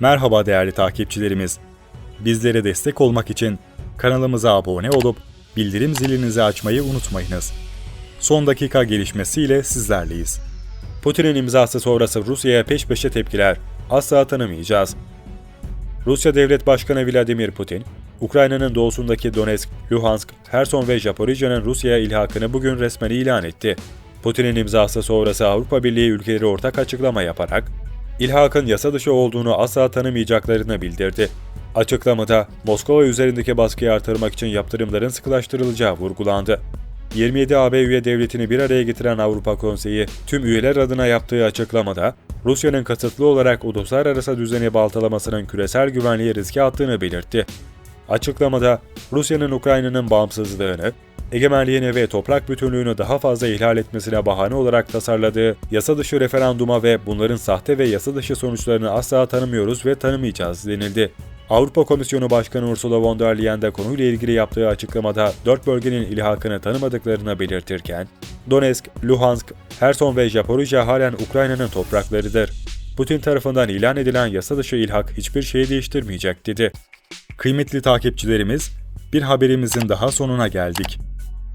Merhaba değerli takipçilerimiz. Bizlere destek olmak için kanalımıza abone olup bildirim zilinizi açmayı unutmayınız. Son dakika gelişmesiyle sizlerleyiz. Putin'in imzası sonrası Rusya'ya peş peşe tepkiler. Asla tanımayacağız. Rusya Devlet Başkanı Vladimir Putin, Ukrayna'nın doğusundaki Donetsk, Luhansk, Herson ve Zaporijya'nın Rusya'ya ilhakını bugün resmen ilan etti. Putin'in imzası sonrası Avrupa Birliği ülkeleri ortak açıklama yaparak, ilhakın yasa dışı olduğunu asla tanımayacaklarını bildirdi. Açıklamada Moskova üzerindeki baskıyı artırmak için yaptırımların sıkılaştırılacağı vurgulandı. 27 AB üye devletini bir araya getiren Avrupa Konseyi, tüm üyeler adına yaptığı açıklamada, Rusya'nın kasıtlı olarak uluslararası düzeni baltalamasının küresel güvenliği riske attığını belirtti. Açıklamada, Rusya'nın Ukrayna'nın bağımsızlığını, egemenliğini ve toprak bütünlüğünü daha fazla ihlal etmesine bahane olarak tasarladığı yasa dışı referanduma ve bunların sahte ve yasa dışı sonuçlarını asla tanımıyoruz ve tanımayacağız denildi. Avrupa Komisyonu Başkanı Ursula von der Leyen de konuyla ilgili yaptığı açıklamada dört bölgenin ilhakını tanımadıklarını belirtirken, Donetsk, Luhansk, Herson ve Zaporijya halen Ukrayna'nın topraklarıdır. Putin tarafından ilan edilen yasa dışı ilhak hiçbir şeyi değiştirmeyecek dedi. Kıymetli takipçilerimiz, bir haberimizin daha sonuna geldik.